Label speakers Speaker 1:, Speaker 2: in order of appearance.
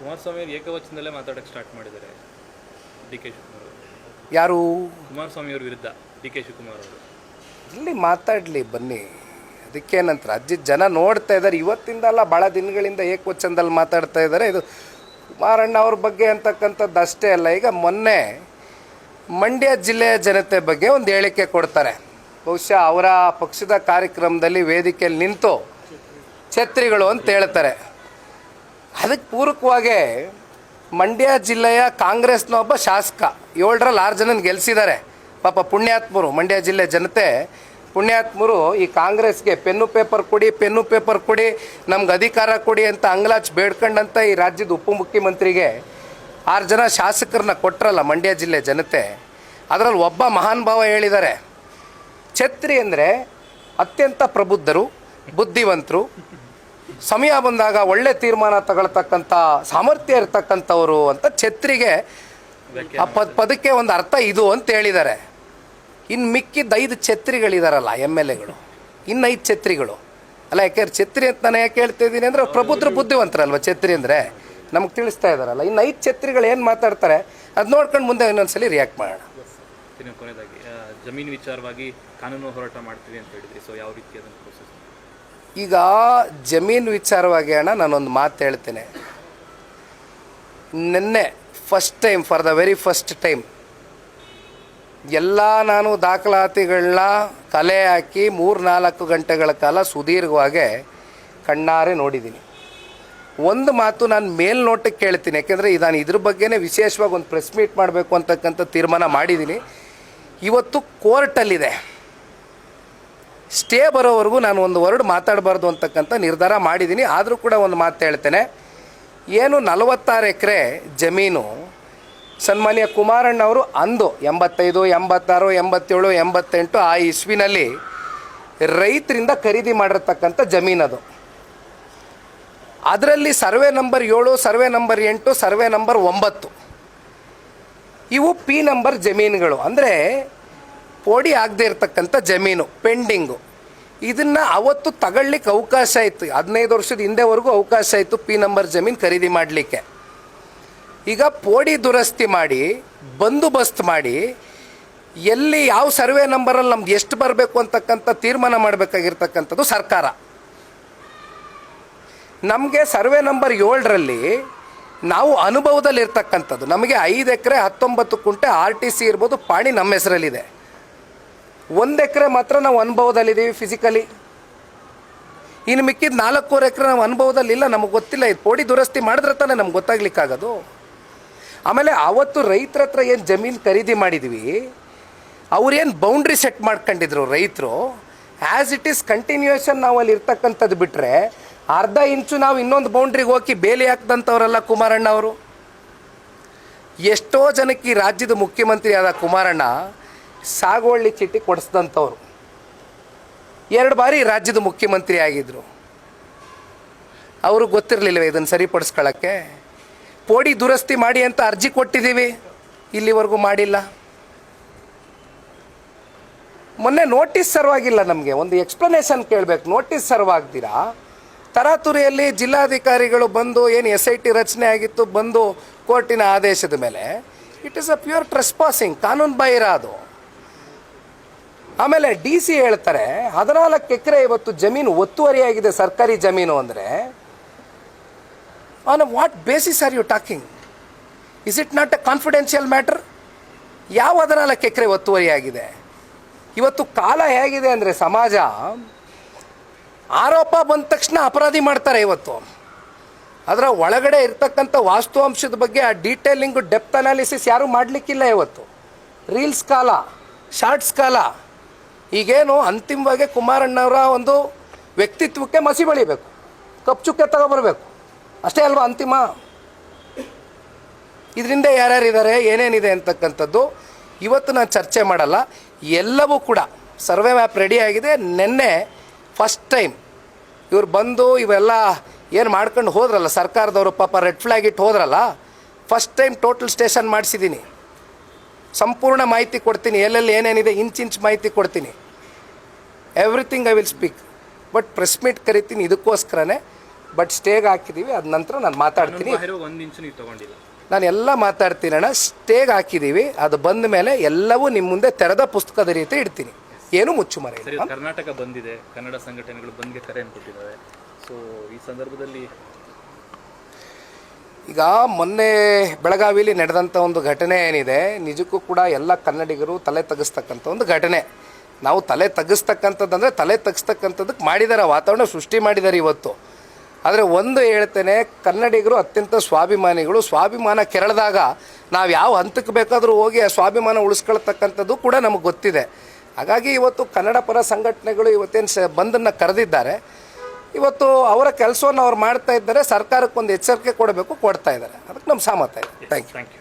Speaker 1: ಕುಮಾರಸ್ವಾಮಿ ಅವರು ಏಕವಚನದಲ್ಲೇ ಮಾತಾಡಕ್ಕೆ ಸ್ಟಾರ್ಟ್ ಮಾಡಿದ್ದಾರೆ ಡಿ ಕೆ ಶಿವಕುಮಾರ್ ಅವರು.
Speaker 2: ಯಾರು?
Speaker 1: ಕುಮಾರಸ್ವಾಮಿ ಅವ್ರ ವಿರುದ್ಧ ಡಿ ಕೆ ಶಿವಕುಮಾರ್ ಅವರು.
Speaker 2: ಇಲ್ಲಿ ಮಾತಾಡಲಿ ಬನ್ನಿ. ಅದಕ್ಕೇನಂತ ಅಜ್ಜಿ ಜನ ನೋಡ್ತಾ ಇದ್ದಾರೆ. ಇವತ್ತಿಂದಲ್ಲ ಭಾಳ ದಿನಗಳಿಂದ ಏಕವಚನದಲ್ಲಿ ಮಾತಾಡ್ತಾ ಇದ್ದಾರೆ. ಇದು ಕುಮಾರಣ್ಣ ಅವ್ರ ಬಗ್ಗೆ ಅಂತಕ್ಕಂಥದ್ದು ಅಷ್ಟೇ ಅಲ್ಲ. ಈಗ ಮೊನ್ನೆ ಮಂಡ್ಯ ಜಿಲ್ಲೆಯ ಜನತೆ ಬಗ್ಗೆ ಒಂದು ಹೇಳಿಕೆ ಕೊಡ್ತಾರೆ. ಬಹುಶಃ ಅವರ ಪಕ್ಷದ ಕಾರ್ಯಕ್ರಮದಲ್ಲಿ ವೇದಿಕೆಯಲ್ಲಿ ನಿಂತು ಛತ್ರಿಗಳು ಅಂತ ಹೇಳ್ತಾರೆ. ಅದಕ್ಕೆ ಪೂರಕವಾಗಿ ಮಂಡ್ಯ ಜಿಲ್ಲೆಯ ಕಾಂಗ್ರೆಸ್ನ ಒಬ್ಬ ಶಾಸಕ ಏಳರಲ್ಲಿ ಆರು ಜನನ ಗೆಲ್ಲಿಸಿದ್ದಾರೆ ಪಾಪ ಪುಣ್ಯಾತ್ಮರು, ಮಂಡ್ಯ ಜಿಲ್ಲೆ ಜನತೆ. ಪುಣ್ಯಾತ್ಮರು ಈ ಕಾಂಗ್ರೆಸ್ಗೆ ಪೆನ್ನು ಪೇಪರ್ ಕೊಡಿ, ಪೆನ್ನು ಪೇಪರ್ ಕೊಡಿ, ನಮ್ಗೆ ಅಧಿಕಾರ ಕೊಡಿ ಅಂತ ಅಂಗ್ಲಾಚ್ ಬೇಡ್ಕೊಂಡಂತ ಈ ರಾಜ್ಯದ ಉಪಮುಖ್ಯಮಂತ್ರಿಗೆ ಆರು ಜನ ಶಾಸಕರನ್ನ ಕೊಟ್ಟರಲ್ಲ ಮಂಡ್ಯ ಜಿಲ್ಲೆ ಜನತೆ. ಅದರಲ್ಲಿ ಒಬ್ಬ ಮಹಾನ್ ಭಾವ ಹೇಳಿದ್ದಾರೆ. ಛತ್ರಿ ಅಂದರೆ ಅತ್ಯಂತ ಪ್ರಬುದ್ಧರು, ಬುದ್ಧಿವಂತರು ಸಮಯ ಬಂದಾಗ ಒಳ್ಳೆ ತೀರ್ಮಾನ ತಗೊಳ್ತಕ್ಕಂಥ ಸಾಮರ್ಥ್ಯ ಇರ್ತಕ್ಕಂಥವ್ರು ಅಂತ ಛತ್ರಿಗೆ ಆ ಪದ ಪದಕ್ಕೆ ಒಂದು ಅರ್ಥ ಇದು ಅಂತ ಹೇಳಿದ್ದಾರೆ. ಇನ್ನು ಮಿಕ್ಕಿದ ಐದು ಛತ್ರಿಗಳಿದಾರಲ್ಲ ಎಂ ಎಲ್ ಎಗಳು. ಇನ್ನು ಐದು ಛತ್ರಿಗಳು. ಅಲ್ಲ ಯಾಕೆಂದ್ರೆ ಛತ್ರಿ ಅಂತ ನಾನು ಯಾಕೆ ಹೇಳ್ತಾ ಇದ್ದೀನಿ ಅಂದರೆ ಪ್ರಬುದ್ಧ ಬುದ್ಧಿವಂತರಲ್ವ ಛತ್ರಿ ಅಂದರೆ? ನಮ್ಗೆ ತಿಳಿಸ್ತಾ ಇದ್ದಾರಲ್ಲ ಇನ್ನು ಐದು ಛತ್ರಿಗಳು ಏನು ಮಾತಾಡ್ತಾರೆ, ಅದು ನೋಡ್ಕೊಂಡು ಮುಂದೆ ಇನ್ನೊಂದ್ಸಲಿ ರಿಯಾಕ್ಟ್ ಮಾಡೋಣ.
Speaker 1: ಕೊನೆಯದಾಗಿ ಜಮೀನು ವಿಚಾರವಾಗಿ ಕಾನೂನು ಹೋರಾಟ ಮಾಡ್ತೀವಿ ಅಂತ ಹೇಳಿದ್ರಿ ಸೊ ಯಾವ ರೀತಿ ಅದನ್ನು ಪ್ರೋಸೆಸ್
Speaker 2: ಈಗ ಜಮೀನು ವಿಚಾರವಾಗಿ ಅಣ್ಣ ನಾನೊಂದು ಮಾತು ಹೇಳ್ತೇನೆ. ನಿನ್ನೆ first time for the very first time ಎಲ್ಲ ನಾನು ದಾಖಲಾತಿಗಳನ್ನ ಕಲೆ ಹಾಕಿ ಮೂರು ನಾಲ್ಕು ಗಂಟೆಗಳ ಕಾಲ ಸುದೀರ್ಘವಾಗಿ ಕಣ್ಣಾರೆ ನೋಡಿದ್ದೀನಿ. ಒಂದು ಮಾತು ನಾನು ಮೇಲ್ನೋಟಕ್ಕೆ ಕೇಳ್ತೀನಿ, ಯಾಕೆಂದರೆ ನಾನು ಇದ್ರ ಬಗ್ಗೆನೇ ವಿಶೇಷವಾಗಿ ಒಂದು ಪ್ರೆಸ್ ಮೀಟ್ ಮಾಡಬೇಕು ಅಂತಕ್ಕಂಥ ತೀರ್ಮಾನ ಮಾಡಿದ್ದೀನಿ. ಇವತ್ತು ಕೋರ್ಟಲ್ಲಿದೆ ಸ್ಟೇ ಬರೋವರೆಗೂ ನಾನು ಒಂದು ವರ್ಡ್ ಮಾತಾಡಬಾರ್ದು ಅಂತಕ್ಕಂಥ ನಿರ್ಧಾರ ಮಾಡಿದ್ದೀನಿ. ಆದರೂ ಕೂಡ ಒಂದು ಮಾತು ಹೇಳ್ತೇನೆ. ಏನು ನಲವತ್ತಾರು ಎಕರೆ ಜಮೀನು ಸನ್ಮಾನ್ಯ ಕುಮಾರಣ್ಣವರು ಅಂದು ಎಂಬತ್ತೈದು, ಎಂಬತ್ತಾರು, ಎಂಬತ್ತೇಳು, ಎಂಬತ್ತೆಂಟು ಆ ಇಸ್ವಿನಲ್ಲಿ ರೈತರಿಂದ ಖರೀದಿ ಮಾಡಿರ್ತಕ್ಕಂಥ ಜಮೀನದು ಅದರಲ್ಲಿ ಸರ್ವೆ ನಂಬರ್ ಏಳು, ಸರ್ವೆ ನಂಬರ್ ಎಂಟು, ಸರ್ವೆ ನಂಬರ್ ಒಂಬತ್ತು. ಇವು ಪಿ ನಂಬರ್ ಜಮೀನುಗಳು. ಅಂದರೆ ಪೋಡಿ ಆಗದೆ ಇರತಕ್ಕಂಥ ಜಮೀನು, ಪೆಂಡಿಂಗು. ಇದನ್ನು ಅವತ್ತು ತಗೊಳ್ಲಿಕ್ಕೆ ಅವಕಾಶ ಇತ್ತು. ಹದಿನೈದು ವರ್ಷದ ಹಿಂದೆವರೆಗೂ ಅವಕಾಶ ಇತ್ತು ಪಿ ನಂಬರ್ ಜಮೀನು ಖರೀದಿ ಮಾಡಲಿಕ್ಕೆ. ಈಗ ಪೋಡಿ ದುರಸ್ತಿ ಮಾಡಿ, ಬಂದೋಬಸ್ತ್ ಮಾಡಿ, ಎಲ್ಲಿ ಯಾವ ಸರ್ವೆ ನಂಬರಲ್ಲಿ ನಮ್ಗೆ ಎಷ್ಟು ಬರಬೇಕು ಅಂತಕ್ಕಂಥ ತೀರ್ಮಾನ ಮಾಡಬೇಕಾಗಿರ್ತಕ್ಕಂಥದ್ದು ಸರ್ಕಾರ. ನಮಗೆ ಸರ್ವೆ ನಂಬರ್ ಏಳರಲ್ಲಿ ನಾವು ಅನುಭವದಲ್ಲಿ ಇರ್ತಕ್ಕಂಥದ್ದು ನಮಗೆ ಐದು ಎಕರೆ ಹತ್ತೊಂಬತ್ತು ಕುಂಟೆ ಆರ್ ಟಿ ಸಿ ಇರ್ಬೋದು, ಪಾಣಿ ನಮ್ಮ ಹೆಸರಲ್ಲಿದೆ. ಒಂದು ಎಕರೆ ಮಾತ್ರ ನಾವು ಅನುಭವದಲ್ಲಿದ್ದೀವಿ ಫಿಸಿಕಲಿ ಇನ್ನು ಮಿಕ್ಕಿದ ನಾಲ್ಕೂವರೆ ಎಕರೆ ನಾವು ಅನುಭವದಲ್ಲಿ ಇಲ್ಲ, ನಮಗೆ ಗೊತ್ತಿಲ್ಲ. ಇದು ಪೋಡಿ ದುರಸ್ತಿ ಮಾಡಿದ್ರೆ ತಾನೇ ನಮ್ಗೆ ಗೊತ್ತಾಗ್ಲಿಕ್ಕಾಗೋದು. ಆಮೇಲೆ ಅವತ್ತು ರೈತರ ಹತ್ರ ಏನು ಜಮೀನು ಖರೀದಿ ಮಾಡಿದ್ವಿ ಅವ್ರೇನು ಬೌಂಡ್ರಿ ಸೆಟ್ ಮಾಡ್ಕೊಂಡಿದ್ರು ರೈತರು. ಆ್ಯಸ್ ಇಟ್ ಈಸ್ ಕಂಟಿನ್ಯೂಯೇಷನ್ ನಾವು ಅಲ್ಲಿ ಇರ್ತಕ್ಕಂಥದ್ದು ಬಿಟ್ಟರೆ ಅರ್ಧ ಇಂಚು ನಾವು ಇನ್ನೊಂದು ಬೌಂಡ್ರಿಗೆ ಹೋಗಿ ಬೇಲಿ ಹಾಕ್ದಂಥವ್ರಲ್ಲ ಕುಮಾರಣ್ಣ ಅವರು. ಎಷ್ಟೋ ಜನಕ್ಕೆ ರಾಜ್ಯದ ಮುಖ್ಯಮಂತ್ರಿ ಆದ ಕುಮಾರಣ್ಣ ಸಾಗುವಳ್ಳಿ ಚೀಟಿ ಕೊಡಿಸ್ದಂಥವ್ರು. ಎರಡು ಬಾರಿ ರಾಜ್ಯದ ಮುಖ್ಯಮಂತ್ರಿ ಆಗಿದ್ದರು ಅವರು ಗೊತ್ತಿರಲಿಲ್ಲವೇ ಇದನ್ನು ಸರಿಪಡಿಸ್ಕೊಳ್ಳೋಕ್ಕೆ? ಪೋಡಿ ದುರಸ್ತಿ ಮಾಡಿ ಅಂತ ಅರ್ಜಿ ಕೊಟ್ಟಿದ್ದೀವಿ. ಇಲ್ಲಿವರೆಗೂ ಮಾಡಿಲ್ಲ. ಮೊನ್ನೆ ನೋಟಿಸ್ ಸರ್ವಾಗಿಲ್ಲ ನಮಗೆ. ಒಂದು ಎಕ್ಸ್ಪ್ಲನೇಷನ್ ಕೇಳಬೇಕು. ನೋಟಿಸ್ ಸರ್ವಾಗ್ದಿರಾ? ತರಾತುರಿಯಲ್ಲಿ ಜಿಲ್ಲಾಧಿಕಾರಿಗಳು ಬಂದು ಏನು ಎಸ್ ಐ ಟಿ ರಚನೆ ಆಗಿತ್ತು ಬಂದು ಕೋರ್ಟಿನ ಆದೇಶದ ಮೇಲೆ. It is a pure trespassing ಕಾನೂನು ಬಾಹಿರ ಅದು. ಆಮೇಲೆ ಡಿ ಸಿ ಹೇಳ್ತಾರೆ, ಹದಿನಾಲ್ಕು ಎಕರೆ ಇವತ್ತು ಜಮೀನು ಒತ್ತುವರಿಯಾಗಿದೆ ಸರ್ಕಾರಿ ಜಮೀನು ಅಂದರೆ. On what basis are you talking is it not a confidential matter ಯಾವ ಹದಿನಾಲ್ಕು ಎಕರೆ ಒತ್ತುವರಿಯಾಗಿದೆ? ಇವತ್ತು ಕಾಲ ಹೇಗಿದೆ ಅಂದರೆ ಸಮಾಜ ಆರೋಪ ಬಂದ ತಕ್ಷಣ ಅಪರಾಧಿ ಮಾಡ್ತಾರೆ ಇವತ್ತು. ಅದರ ಒಳಗಡೆ ಇರ್ತಕ್ಕಂಥ ವಾಸ್ತವಾಂಶದ ಬಗ್ಗೆ ಆ ಡೀಟೇಲಿಂಗು ಡೆಪ್ತ್ ಅನಾಲಿಸಿಸ್ ಯಾರೂ ಮಾಡಲಿಕ್ಕಿಲ್ಲ ಇವತ್ತು. ರೀಲ್ಸ್ ಕಾಲ ಶಾರ್ಟ್ಸ್ ಕಾಲ ಈಗೇನು ಅಂತಿಮವಾಗಿ ಕುಮಾರಣ್ಣವರ ಒಂದು ವ್ಯಕ್ತಿತ್ವಕ್ಕೆ ಮಸಿ ಬಳಿಬೇಕು. ಕಪ್ಚುಕ್ಕೆ ತಗೊಬರ್ಬೇಕು. ಅಷ್ಟೇ ಅಲ್ವಾ ಅಂತಿಮ? ಇದರಿಂದ ಯಾರ್ಯಾರಿದ್ದಾರೆ, ಏನೇನಿದೆ ಅಂತಕ್ಕಂಥದ್ದು ಇವತ್ತು ನಾನು ಚರ್ಚೆ ಮಾಡಲ್ಲ. ಎಲ್ಲವೂ ಕೂಡ ಸರ್ವೆ ಮ್ಯಾಪ್ ರೆಡಿ ಆಗಿದೆ. ನಿನ್ನೆ ಫಸ್ಟ್ ಟೈಮ್ ಇವ್ರು ಬಂದು ಇವೆಲ್ಲ ಏನು ಮಾಡ್ಕೊಂಡು ಹೋದ್ರಲ್ಲ, ಸರ್ಕಾರದವರು ಪಾಪ ರೆಡ್ ಫ್ಲ್ಯಾಗ್ ಇಟ್ಟು ಹೋದ್ರಲ್ಲ, ಫಸ್ಟ್ ಟೈಮ್ ಟೋಟಲ್ ಸ್ಟೇಷನ್ ಮಾಡಿಸಿದ್ದೀನಿ. ಸಂಪೂರ್ಣ ಮಾಹಿತಿ ಕೊಡ್ತೀನಿ ಎಲ್ಲೆಲ್ಲಿ ಏನೇನಿದೆ ಇಂಚಿಂಚ್ ಮಾಹಿತಿ ಕೊಡ್ತೀನಿ. Everything I will speak but press meet ಕರಿತೀನಿ ಇದಕ್ಕೋಸ್ಕರನೇ ಬಟ್ ಸ್ಟೇಗೆ ಹಾಕಿದ್ದೀವಿ ಅದ ನಂತರ ನಾನು ಮಾತಾಡ್ತೀನಿ. ನಾನು ಎಲ್ಲ ಮಾತಾಡ್ತೀನಿ ಅಣ್ಣ ಸ್ಟೇಗೆ ಹಾಕಿದ್ದೀವಿ ಅದು ಬಂದ ಮೇಲೆ ಎಲ್ಲವೂ ನಿಮ್ಮ ಮುಂದೆ ತೆರೆದ ಪುಸ್ತಕದ ರೀತಿ ಇಡ್ತೀನಿ. ಏನು ಮುಚ್ಚುಮರೆ
Speaker 1: ಕರ್ನಾಟಕ ಬಂದಿದೆ ಕನ್ನಡ ಸಂಘಟನೆಗಳು ಬಂದ್ಗೆ ಕರೆ ಕೊಟ್ಟಿದ್ದಾರೆ ಸೊ ಈ ಸಂದರ್ಭದಲ್ಲಿ
Speaker 2: ಈಗ ಮೊನ್ನೆ ಬೆಳಗಾವಿಲಿ ನಡೆದಂಥ ಒಂದು ಘಟನೆ ಏನಿದೆ, ನಿಜಕ್ಕೂ ಕೂಡ ಎಲ್ಲ ಕನ್ನಡಿಗರು ತಲೆ ತಗ್ಗಿಸ್ತಕ್ಕಂಥ ಒಂದು ಘಟನೆ. ನಾವು ತಲೆ ತಗ್ಗಿಸ್ತಕ್ಕಂಥದ್ದಂದರೆ ತಲೆ ತಗ್ಸ್ತಕ್ಕಂಥದ್ದಕ್ಕೆ ಮಾಡಿದ್ದಾರೆ ವಾತಾವರಣ ಸೃಷ್ಟಿ ಮಾಡಿದ್ದಾರೆ ಇವತ್ತು. ಆದರೆ ಒಂದು ಹೇಳ್ತೇನೆ, ಕನ್ನಡಿಗರು ಅತ್ಯಂತ ಸ್ವಾಭಿಮಾನಿಗಳು, ಸ್ವಾಭಿಮಾನ ಕೆರಳಿದಾಗ ನಾವು ಯಾವ ಹಂತಕ್ಕೆ ಬೇಕಾದರೂ ಹೋಗಿ ಆ ಸ್ವಾಭಿಮಾನ ಉಳಿಸ್ಕೊಳ್ತಕ್ಕಂಥದ್ದು ಕೂಡ ನಮಗೆ ಗೊತ್ತಿದೆ. ಹಾಗಾಗಿ ಇವತ್ತು ಕನ್ನಡ ಪರ ಸಂಘಟನೆಗಳು ಇವತ್ತೇನು ಸ ಬಂದನ್ನು ಕರೆದಿದ್ದಾರೆ. ಇವತ್ತು ಅವರ ಕೆಲಸವನ್ನು ಅವ್ರು ಮಾಡ್ತಾ ಇದ್ದಾರೆ ಸರ್ಕಾರಕ್ಕೆ ಒಂದು ಎಚ್ಚರಿಕೆ ಕೊಡಬೇಕು, ಕೊಡ್ತಾ ಇದ್ದಾರೆ. ಅದಕ್ಕೆ ನಮ್ಮ ಸಹಮತ ಇದೆ.
Speaker 1: Thank you